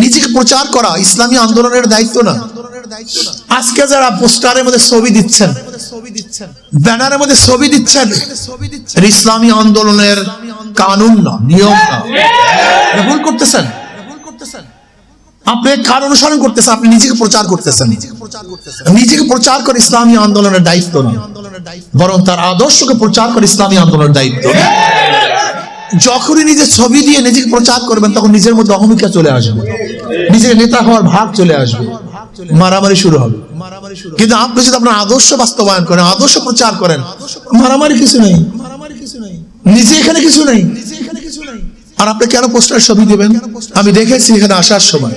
নিজেকে প্রচার করা ইসলামী আন্দোলনের দায়িত্ব না। আজকে যারা পোস্টারের মধ্যে ছবি দিচ্ছেন, ব্যানারের মধ্যে ছবি দিচ্ছেন ইসলামী আন্দোলনের কানুন না, নিয়ম না। ভুল করতেছেন। আপনি কার অনুসরণ করতেছেন? আপনি নিজেকে প্রচার করতেছেন। নিজেকে প্রচার করে ইসলামী আন্দোলনের দায়িত্ব না। বরং তার আদর্শকে প্রচার করে ইসলামী আন্দোলনের দায়িত্ব যখনই নিজের ছবি দিয়ে নিজেকে প্রচার করবেন, তখন নিজের মধ্যে অহমিকা চলে আসবে। নিজের নেতা হওয়ার ভাব চলে আসবে। মারামারি শুরু হবে। কিন্তু আপনি যদি আপনার আদর্শ বাস্তবায়ন করেন, আদর্শ প্রচার করেন। মারামারি কিছু নেই। নিজে এখানে কিছু নেই। আর আপনি কেন পোস্টার ছবি দিবেন? আমি দেখেছি এখানে আসার সময়।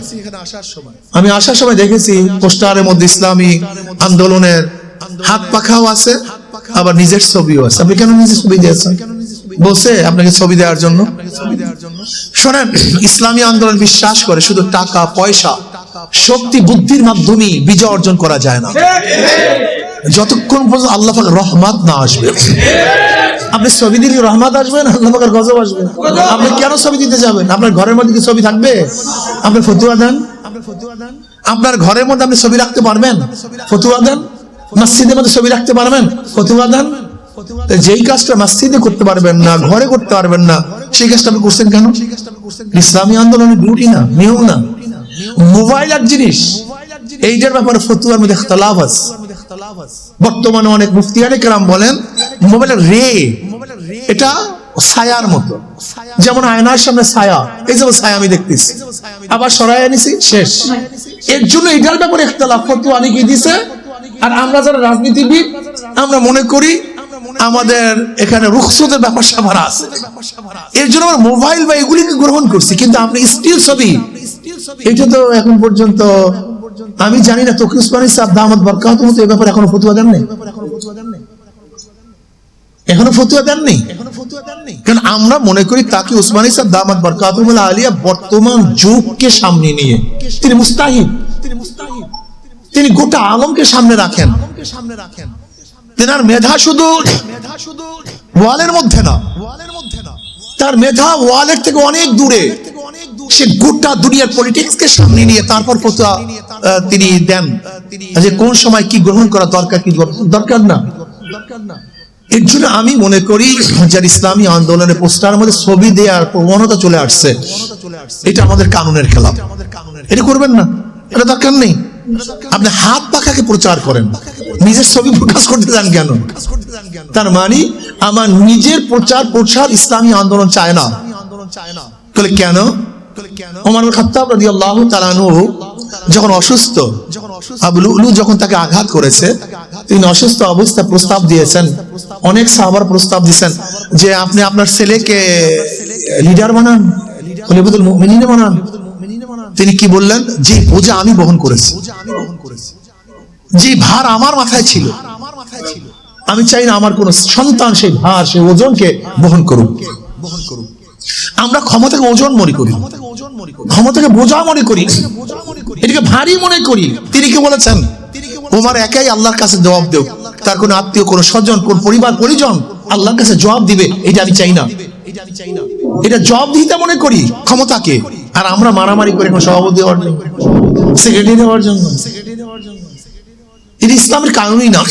আমি আসার সময় দেখেছি পোস্টারের মধ্যে ইসলামী আন্দোলনের হাত পাখাও আছে, আবার নিজের ছবিও আছে। আপনি কেন নিজের ছবি দিয়েছেন? বসে আপনাকে ছবি দেওয়ার জন্য। শোনেন, ইসলামী আন্দোলন বিশ্বাস করে শুধু টাকা, পয়সা, শক্তি, বুদ্ধির মাধ্যমে বিজয় অর্জন করা যায় না। যতক্ষণ পর্যন্ত আল্লাহ রহমত না আসবে। আপনি ছবি দিলে রহমত আল্লাহ গজব আসবে আপনি কেন ছবি দিতে যাবেন? আপনার ঘরের মধ্যে কি ছবি থাকবে? আপনি ফতুয়া দেন। আপনার ঘরের মধ্যে আপনি ছবি রাখতে পারবেন? ফতুয়া দেন। মসজিদের মধ্যে ছবি রাখতে পারবেন? ফতুয়া দেন। যেই কাজটা মসজিদে করতে পারবেন না, ঘরে করতে পারবেন না, সেই কাজটা আপনি করছেন কেন? ইসলামী আন্দোলনের ডিউটি না নিয়ম না। মোবাইল এক জিনিস, এইটার ব্যাপারে ফতুয়ার মধ্যে ইখতলাফ আছে। বর্তমানে অনেক মুফতিয়ানে কেরাম বলেন মোবাইলের রে, এটা ছায়ার মতো। যেমন আয়নার সামনে ছায়া, এই যেমন ছায়া আমি দেখতেছি। আবার সরাই আনিছি, শেষ। এর জন্য এটার ব্যাপারে ইখতলাফ, ফতুয়া অনেকে দিছে? আর আমরা যারা রাজনীতিবিদ, আমরা মনে করি আমাদের এখানে রুখসতের ব্যাপার স্যাপার আছে। এর জন্য আমরা মোবাইল বা এগুলিকে গ্রহণ করছি কিন্তু আপনি স্টিল ছবি। এটা তো এখন পর্যন্ত আমি জানি না তকি উসমানী সাহেব দামত বরকাত মতো এ ব্যাপারে এখনও ফতুয়া দেন নাই এখনও ফতুয়া দেন নেই কারণ আমরা মনে করি তাকে উসমানী সাহেব দামাত বরকাতুল আলিয়া বর্তমান যুগকে সামনে নিয়ে। তিনি মুস্তাহিদ। তিনি গোটা আলমকে সামনে রাখেন। তেনার মেধা শুধু ওয়ালের মধ্যে না তার মেধা ওয়ালের থেকে অনেক দূরে। সে গোটা দুনিয়ার পলিটিক্সকে সামনে নিয়ে তারপর ফতোয়া তিনি দেন। যে কোন সময় কি গ্রহণ করা দরকার, কি দরকার? না। এর জন্য আমি মনে করি যার ইসলামী আন্দোলনের পোস্টারের মধ্যে ছবি দেওয়ার প্রবণতা চলে আসছে। এটা আমাদের কানুনের খেলা এটা করবেন না। এটা দরকার নেই। আপনি হাত পাখাকে প্রচার করেন। নিজের ছবি প্রকাশ করতে যান কেন? তার মানে আমার নিজের প্রচার প্রসার ইসলামী আন্দোলন চায় না। বলে কেন? যখন অসুস্থ যখন তাকে আঘাত করেছে, তিনি অসুস্থ অবস্থায় প্রস্তাব দিয়েছেন। অনেক সাহাবার প্রস্তাব দিয়েছেন যে আপনি আপনার ছেলেকে লিডার বানান বানান। তিনি কি বললেন? যে বোঝা আমি বহন করেছি। যে ভার আমার মাথায় ছিল। আমি চাই না আমার কোন সন্তান সেই ভার, সেই ওজনকে বহন করুক। আমরা ক্ষমতাকে ওজন মনে করি। ক্ষমতাকে বোঝা মনে করি। এটাকে ভারী মনে করি। তিনি কি বলেছেন? ওমার একাই আল্লাহর কাছে জবাব দেও। তার কোন আত্মীয়, কোন স্বজন, কোন পরিবার, পরিজন আল্লাহর কাছে জবাব দিবে, এটা আমি চাই না। এটা জবাব দিতে মনে করি ক্ষমতাকে। আর আমরা মারামারি করে এখন সভাপতি হওয়ার জন্য সেক্রেটারি হওয়ার জন্য। এটা ইসলামের কারণই না।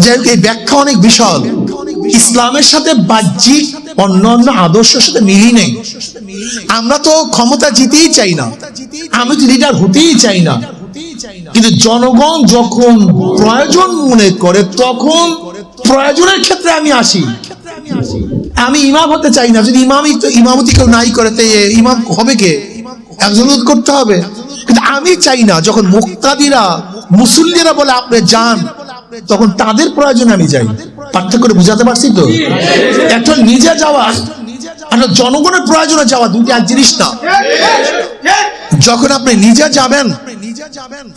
যাই হোক, এই ব্যাখ্যা অনেক বিশাল। ইসলামের সাথে বাহ্যিক অন্য অন্য আদর্শের সাথে মিলই নেই। আমরা তো ক্ষমতা জিতেই চাই না। আমি তো লিডার হতেই চাই না। কিন্তু জনগণ যখন প্রয়োজন মনে করে তখন প্রয়োজনের ক্ষেত্রে আমি আসি। আমি ইমাম হতে চাই না। যদি ইমামই তো ইমামতি কেউ নাই করে, তো ইমাম হবে কে? একজন করতে হবে। কিন্তু আমি চাই না, যখন মুক্তাদিরা, মুসল্লিরা বলে আপনি যান, তখন তাদের প্রয়োজনে আমি যাই। পার্থক্য করে বুঝাতে পারছি তো? একটা নিজে যাওয়া, একটা জনগণের প্রয়োজনে যাওয়া দুটি এক জিনিস না। যখন আপনি নিজে যাবেন,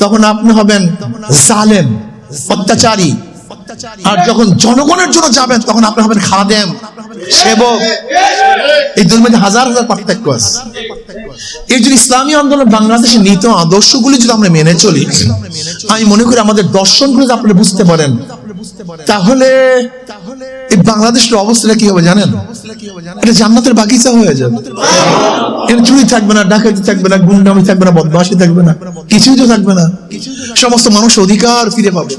তখন আপনি হবেন জালেম, অত্যাচারী। আর যখন জনগণের জন্য যাবেন, তখন আপনি হবেন খাদেম। সেবক। এই দুই মধ্যে হাজার হাজার পার্থক্য আছে। এই যদি ইসলামী আন্দোলন বাংলাদেশের নীত আদর্শগুলি যদি আমরা মেনে চলি, আমি মনে করি আমাদের দর্শনগুলো যদি আপনি বুঝতে পারেন, তাহলে এই বাংলাদেশের অবস্থাটা কি হবে জানেন? এটা জান্নাতের বাগিচা হয়ে যাবে। চুরি থাকবে না, ডাকাতি থাকবে না, গুন্ডামি থাকবে না, বদমাশি থাকবে না, কিছুই তো থাকবে না। সমস্ত মানুষ অধিকার ফিরে পাবে।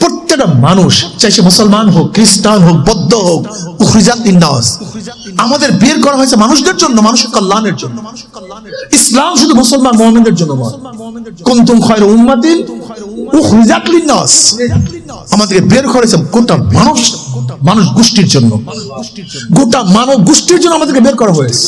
প্রত্যেকটা মানুষ চাই সে মুসলমান হোক, খ্রিস্টান হোক, বৌদ্ধ হোক উখরিজাত আমাদের বের করা হয়েছে মানুষদের জন্য, মানুষের কল্যাণের জন্য। ইসলাম শুধু মুসলমান, মুমিনদের জন্য উখরিজাত আমাদেরকে বের করেছে গোটা মানুষ মানুষ গোষ্ঠীর জন্য। গোটা মানব গোষ্ঠীর জন্য আমাদেরকে বের করা হয়েছে।